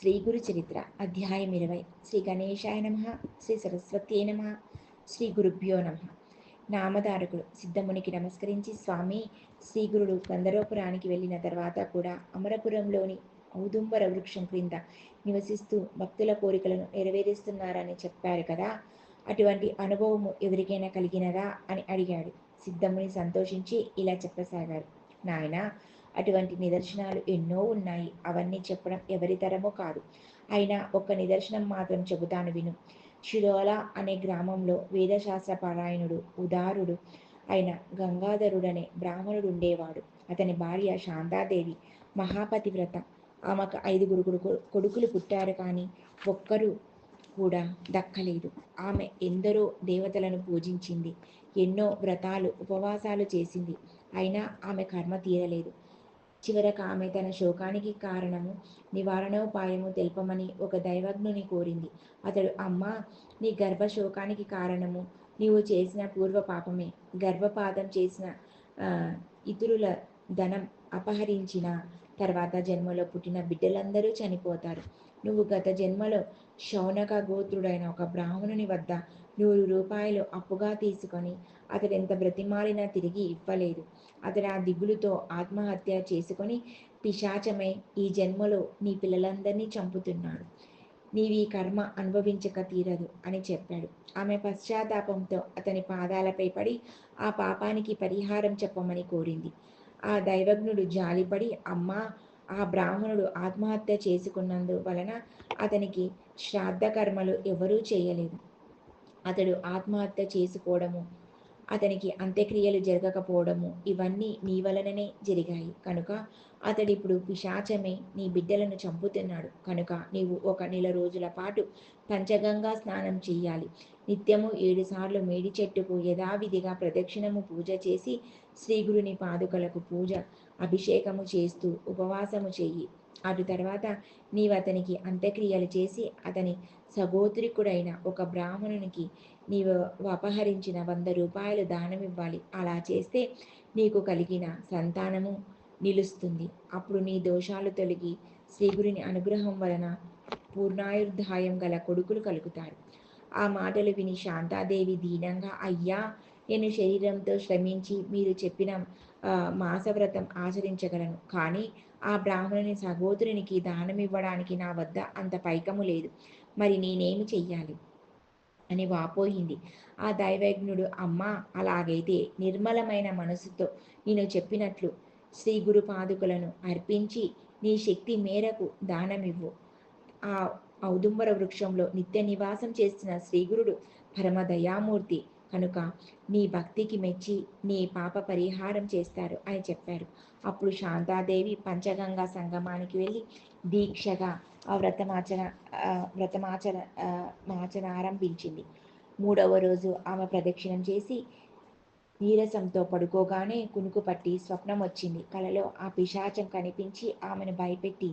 శ్రీ గురు చరిత్ర అధ్యాయం ఇరవై. శ్రీ గణేశాయ నమ శ్రీ సరస్వతి నమ శ్రీ గురుభ్యో నమ. నామధారకుడు సిద్ధమునికి నమస్కరించి స్వామి శ్రీ గురుడు గంధర్వపురానికి వెళ్ళిన తర్వాత కూడా అమరపురంలోని ఔదుంబర వృక్షం క్రింద నివసిస్తూ భక్తుల కోరికలను నెరవేరుస్తున్నారని చెప్పారు కదా. అటువంటి అనుభవము ఎవరికైనా కలిగినదా అని అడిగాడు. సిద్ధముని సంతోషించి ఇలా చెప్పసాగారు నాయన అటువంటి నిదర్శనాలు ఎన్నో ఉన్నాయి. అవన్నీ చెప్పడం ఎవరి తరమో కాదు. అయినా ఒక నిదర్శనం మాత్రం చెబుతాను విను. శిరోల అనే గ్రామంలో వేదశాస్త్ర పారాయణుడు ఉదారుడు అయిన గంగాధరుడనే బ్రాహ్మణుడు ఉండేవాడు అతని భార్య శాంతాదేవి మహాపతివ్రత. ఆమెకు ఐదుగురు కొడుకులు పుట్టారు కానీ ఒక్కరు కూడా దక్కలేదు. ఆమె ఎందరో దేవతలను పూజించింది. ఎన్నో వ్రతాలు ఉపవాసాలు చేసింది. అయినా ఆమె కర్మ తీరలేదు. చివరకు ఆమె తన శోకానికి కారణము నివారణోపాయము తెలుపమని ఒక దైవజ్ఞుని కోరింది. అతడు అమ్మ నీ గర్భ శోకానికి కారణము నీవు చేసిన పూర్వ పాపమే. గర్భపాతం చేసిన ఇతరుల ధనం అపహరించిన తర్వాత జన్మలో పుట్టిన బిడ్డలందరూ చనిపోతారు. నువ్వు గత జన్మలో శౌనక గోత్రుడైన ఒక బ్రాహ్మణుని వద్ద నూరు రూపాయలు అప్పుగా తీసుకొని అతడు ఎంత బ్రతిమాలినా తిరిగి ఇవ్వలేదు. అతడు ఆ దిగులుతో ఆత్మహత్య చేసుకొని పిశాచమే ఈ జన్మలో నీ పిల్లలందరినీ చంపుతున్నాడు. నీవి కర్మ అనుభవించక తీరదు అని చెప్పాడు. ఆమె పశ్చాత్తాపంతో అతని పాదాలపై పడి ఆ పాపానికి పరిహారం చెప్పమని కోరింది. ఆ దైవజ్ఞుడు జాలిపడి అమ్మా ఆ బ్రాహ్మణుడు ఆత్మహత్య చేసుకున్నందు వలన అతనికి శ్రాద్ధ కర్మలు ఎవరూ చేయలేదు. అతడు ఆత్మహత్య చేసుకోవడము అతనికి అంత్యక్రియలు జరగకపోవడము ఇవన్నీ నీ వలననే జరిగాయి. కనుక అతడిప్పుడు పిశాచమే నీ బిడ్డలను చంపుతున్నాడు. కనుక నీవు ఒక నెల రోజుల పాటు పంచగంగా స్నానం చేయాలి. నిత్యము ఏడుసార్లు మేడి చెట్టుకు యథావిధిగా ప్రదక్షిణము పూజ చేసి శ్రీగురుని పాదుకలకు పూజ అభిషేకము చేస్తూ ఉపవాసము చెయ్యి. అటు తర్వాత నీవు అతనికి అంత్యక్రియలు చేసి అతని సగోత్రికుడైన ఒక బ్రాహ్మణునికి నీవు అపహరించిన వంద రూపాయలు దానమివ్వాలి. అలా చేస్తే నీకు కలిగిన సంతానము నిలుస్తుంది. అప్పుడు నీ దోషాలు తొలగి శ్రీగురిని అనుగ్రహం వలన పూర్ణాయుర్ధాయం గల కొడుకులు కలుగుతారు. ఆ మాటలు విని శాంతాదేవి దీనంగా అయ్యా నేను శరీరంతో శ్రమించి మీరు చెప్పిన మాసవ్రతం ఆచరించగలను. కానీ ఆ బ్రాహ్మణుని సహోదరునికి దానం ఇవ్వడానికి నా వద్ద అంత పైకము లేదు. మరి నేనేమి చెయ్యాలి? అని వాపోయింది. ఆ దైవజ్ఞుడు అమ్మా అలాగైతే నిర్మలమైన మనసుతో నేను చెప్పినట్లు శ్రీ గురు పాదుకలను అర్పించి నీ శక్తి మేరకు దానమివ్వు. ఆ ఔదుంబర వృక్షంలో నిత్య నివాసం చేస్తున్న శ్రీగురుడు పరమ దయామూర్తి కనుక నీ భక్తికి మెచ్చి నీ పాప పరిహారం చేస్తారు అని చెప్పారు అప్పుడు శాంతాదేవి పంచగంగా సంగమానికి వెళ్ళి దీక్షగా ఆ వ్రతమాచర వ్రతమాచర మాచన ఆరంభించింది. మూడవ రోజు ఆమె ప్రదక్షిణం చేసి నీరసంతో పడుకోగానే కునుకు పట్టి స్వప్నం వచ్చింది. కలలో ఆ పిశాచం కనిపించి ఆమెను భయపెట్టి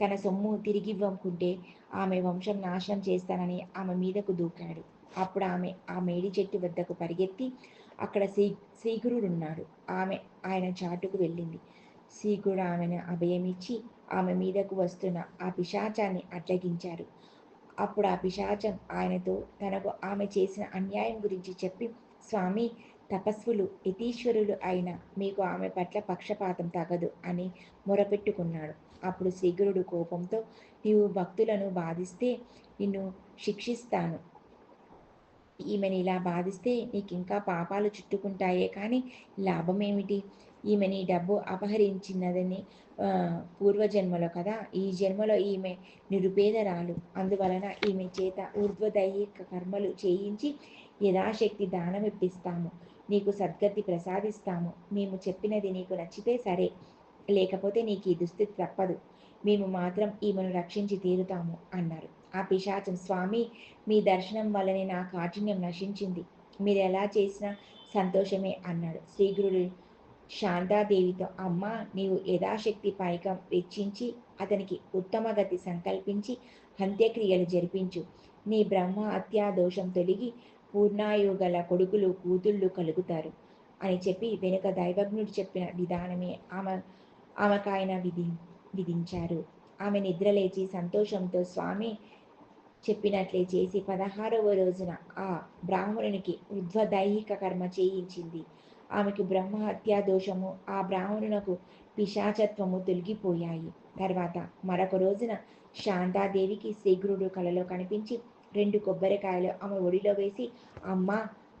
తన సొమ్ము తిరిగివ్వకుంటే ఆమె వంశం నాశనం చేస్తానని ఆమె మీదకు దూకాడు. అప్పుడు ఆమె ఆ మేడి చెట్టు వద్దకు పరిగెత్తి అక్కడ శ్రీ శ్రీగురుడున్నాడు ఆమె ఆయన చాటుకు వెళ్ళింది. శ్రీకుడు ఆమెను అభయమిచ్చి ఆమె మీదకు వస్తున్న ఆ పిశాచాన్ని అడ్డగించారు అప్పుడు ఆ పిశాచం ఆయనతో తనకు ఆమె చేసిన అన్యాయం గురించి చెప్పి స్వామి తపస్సులు యతీశ్వరులు అయిన మీకు ఆమె పట్ల పక్షపాతం తగదు అని మొరపెట్టుకున్నాడు. అప్పుడు శ్రీగురుడు కోపంతో నీవు భక్తులను బాధిస్తే నిన్ను శిక్షిస్తాను. ఈమెని ఇలా బాధిస్తే నీకు ఇంకా పాపాలు చుట్టుకుంటాయే కానీ లాభమేమిటి? ఈమెని డబ్బు అపహరించినదని పూర్వజన్మలో కదా? ఈ జన్మలో ఈమె నిరుపేదరాలు. అందువలన ఈమె చేత ఊర్ధ్వదైహిక కర్మలు చేయించి యథాశక్తి దానం ఇప్పిస్తాము. నీకు సద్గతి ప్రసాదిస్తాము. మేము చెప్పినది నీకు నచ్చితే సరే. లేకపోతే నీకు ఈ దుస్థితి తప్పదు. మేము మాత్రం ఈమెను రక్షించి తీరుతాము అన్నారు. ఆ పిశాచం స్వామి మీ దర్శనం వల్లనే నా కాఠిన్యం నశించింది. మీరు ఎలా చేసినా సంతోషమే అన్నాడు. శ్రీగురుడు శాంతాదేవితో అమ్మ నీవు యథాశక్తి పైకం వెచ్చించి అతనికి ఉత్తమ గతి సంకల్పించి అంత్యక్రియలు జరిపించు. నీ బ్రహ్మ హత్యా దోషం తొలగి పూర్ణాయుగల కొడుకులు కూతుళ్ళు కలుగుతారు అని చెప్పి వెనుక దైవజ్ఞుడు చెప్పిన విధానమే ఆమె ఆమెకాయన విధి విధించారు. ఆమె నిద్రలేచి సంతోషంతో స్వామి చెప్పినట్లే చేసి పదహారవ రోజున ఆ బ్రాహ్మణునికి ఉద్వదైహిక కర్మ చేయించింది. ఆమెకు బ్రహ్మహత్యా దోషము ఆ బ్రాహ్మణునకు పిశాచత్వము తొలగిపోయాయి. తర్వాత మరొక రోజున శాంతాదేవికి శీఘ్రుడు కలలో కనిపించి రెండు కొబ్బరికాయలు ఆమె ఒడిలో వేసి అమ్మ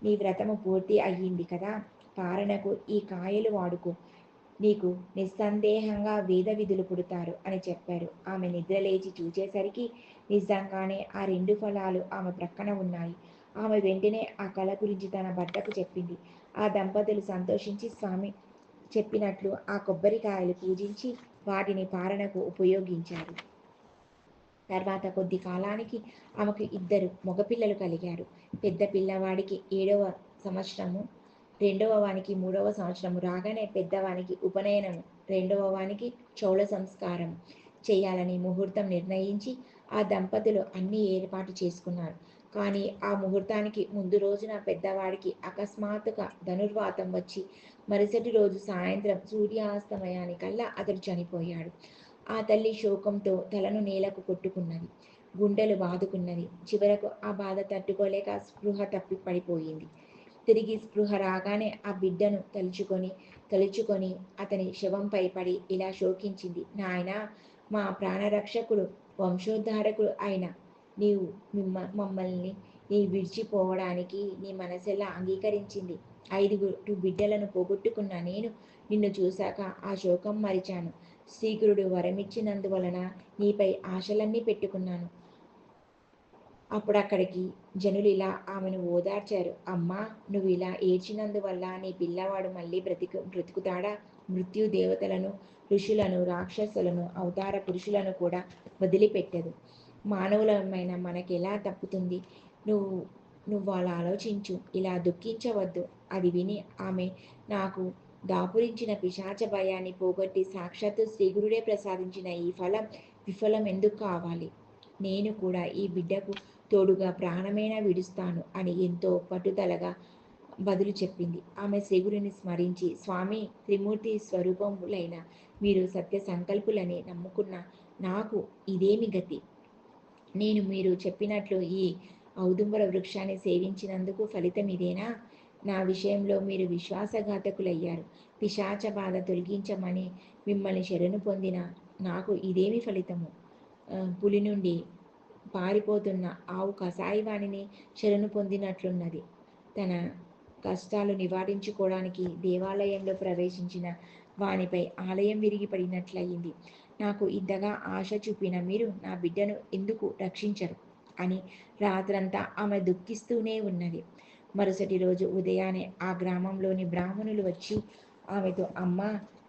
నీ వ్రతము పూర్తి అయ్యింది కదా పారణకు ఈ కాయలు వాడుకో. నీకు నిస్సందేహంగా వేద విధులు పుడతారు అని చెప్పారు ఆమె నిద్రలేచి చూచేసరికి నిజంగానే ఆ రెండు ఫలాలు ఆమె ప్రక్కన ఉన్నాయి. ఆమె వెంటనే ఆ కళ గురించి తన భర్తకు చెప్పింది. ఆ దంపతులు సంతోషించి స్వామి చెప్పినట్లు ఆ కొబ్బరికాయలు పూజించి వాటిని పారణకు ఉపయోగించారు. తర్వాత కొద్ది కాలానికి ఆమెకు ఇద్దరు మగపిల్లలు కలిగారు. పెద్ద పిల్లవాడికి ఏడవ సంవత్సరము రెండవ వానికి మూడవ సంవత్సరము. రాగానే పెద్దవానికి ఉపనయనం రెండవ వానికి చౌళ సంస్కారం చేయాలని ముహూర్తం నిర్ణయించి ఆ దంపతులు అన్ని ఏర్పాటు చేసుకున్నారు. కానీ ఆ ముహూర్తానికి ముందు రోజున పెద్దవాడికి అకస్మాత్తుగా ధనుర్వాతం వచ్చి మరుసటి రోజు సాయంత్రం సూర్యాస్తమయానికల్లా అతడు చనిపోయాడు. ఆ తల్లి శోకంతో తలను నేలకు కొట్టుకున్నది. గుండెలు బాదుకున్నది. చివరకు ఆ బాధ తట్టుకోలేక స్పృహ తప్పి పడిపోయింది. తిరిగి స్పృహ రాగానే ఆ బిడ్డను తలుచుకొని తలుచుకొని అతని శవంపై పడి ఇలా శోకించింది. నాయన మా ప్రాణరక్షకుడు వంశోద్ధారకుడు అయిన నీవు మిమ్మ మమ్మల్ని నీ విడిచిపోవడానికి నీ మనసెలా అంగీకరించింది. ఐదుగురు బిడ్డలను పోగొట్టుకున్న నేను నిన్ను చూశాక ఆ శోకం మరిచాను. శ్రీగురుడు వరమిచ్చినందువలన నీపై ఆశలన్నీ పెట్టుకున్నాను. అప్పుడు అక్కడికి జనులు ఇలా ఆమెను ఓదార్చారు. అమ్మా నువ్వు ఇలా ఏడ్చినందువల్ల నీ పిల్లవాడు మళ్ళీ బ్రతికు బ్రతుకుతాడా? మృత్యు దేవతలను ఋషులను రాక్షసులను అవతార పురుషులను కూడా వదిలిపెట్టదు. మానవులమైన మనకి ఎలా తప్పుతుంది? నువ్వు నువ్వు అలా ఆలోచించు. ఇలా దుఃఖించవద్దు. అది విని ఆమె నాకు దాపురించిన పిశాచ భయాన్ని పోగొట్టి సాక్షాత్తు శ్రీగురుడే ప్రసాదించిన ఈ ఫలం విఫలం ఎందుకు కావాలి? నేను కూడా ఈ బిడ్డకు తోడుగా ప్రాణమైనా విడుస్తాను అని ఎంతో పట్టుదలగా బదులు చెప్పింది. ఆమె శ్రీగురిని స్మరించి స్వామి త్రిమూర్తి స్వరూపములైన మీరు సత్య సంకల్పులని నమ్ముకున్న నాకు ఇదేమి గతి? నేను మీరు చెప్పినట్లు ఈ ఔదుంబర వృక్షాన్ని సేవించినందుకు ఫలితం ఇదేనా? నా విషయంలో మీరు విశ్వాసఘాతకులయ్యారు. పిశాచ బాధ తొలగించమని మిమ్మల్ని శరణు పొందిన నాకు ఇదేమి ఫలితము పులి నుండి పారిపోతున్న ఆవు కసాయివాణిని శరణు పొందినట్లున్నది. తన కష్టాలు నివారించుకోవడానికి దేవాలయంలో ప్రవేశించిన వానిపై ఆలయం విరిగిపడినట్లయింది నాకు ఇంతగా ఆశ చూపిన మీరు నా బిడ్డను ఎందుకు రక్షించరు? అని రాత్రంతా ఆమె దుఃఖిస్తూనే ఉన్నది. మరుసటి రోజు ఉదయాన్నే ఆ గ్రామంలోని బ్రాహ్మణులు వచ్చి ఆమెతో అమ్మ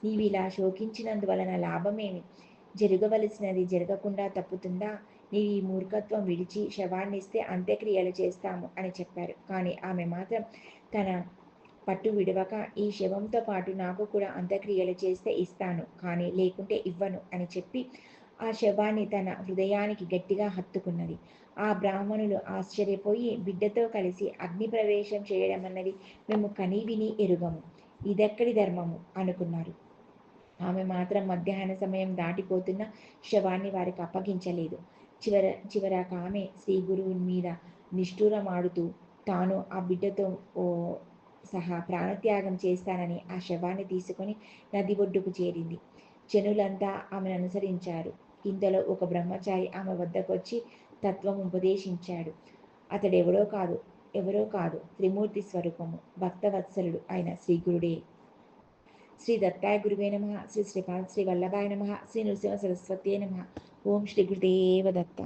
నీవిలా శోకించినందువలన లాభమేమి? జరగవలసినది జరగకుండా తప్పుతుందా? నీ ఈ మూర్ఖత్వం విడిచి శవాన్ని ఇస్తే అంత్యక్రియలు చేస్తాము అని చెప్పారు. కానీ ఆమె మాత్రం తన పట్టు విడవక ఈ శవంతో పాటు నాకు కూడా అంత్యక్రియలు చేస్తే ఇస్తాను కానీ లేకుంటే ఇవ్వను అని చెప్పి ఆ శవాన్ని తన హృదయానికి గట్టిగా హత్తుకున్నది. ఆ బ్రాహ్మణులు ఆశ్చర్యపోయి బిడ్డతో కలిసి అగ్ని ప్రవేశం చేయడం అన్నది మేము కనీ విని ఎరుగము. ఇదెక్కడి ధర్మము? అనుకున్నారు. ఆమె మాత్రం మధ్యాహ్న సమయం దాటిపోతున్న శవాన్ని వారికి అప్పగించలేదు. చివర చివరాక ఆమె శ్రీ గురువు మీద నిష్ఠూరమాడుతూ తాను ఆ బిడ్డతో ఓ సహా ప్రాణత్యాగం చేస్తానని ఆ శవాన్ని తీసుకొని నది ఒడ్డుకు చేరింది. జనులంతా ఆమెను అనుసరించారు. ఇంతలో ఒక బ్రహ్మచారి ఆమె వద్దకొచ్చి తత్వం ఉపదేశించాడు. అతడెవడో కాదు ఎవరో కాదు త్రిమూర్తి స్వరూపము భక్తవత్సలుడు అయిన శ్రీగురుడే శ్రీ దత్తాయ గురువే నమ శ్రీ శ్రీపాద శ్రీ వల్లభాయ నమ శ్రీ నృసింహ సరస్వతి నమ. ఓం శ్రీ గురుదేవ దత్త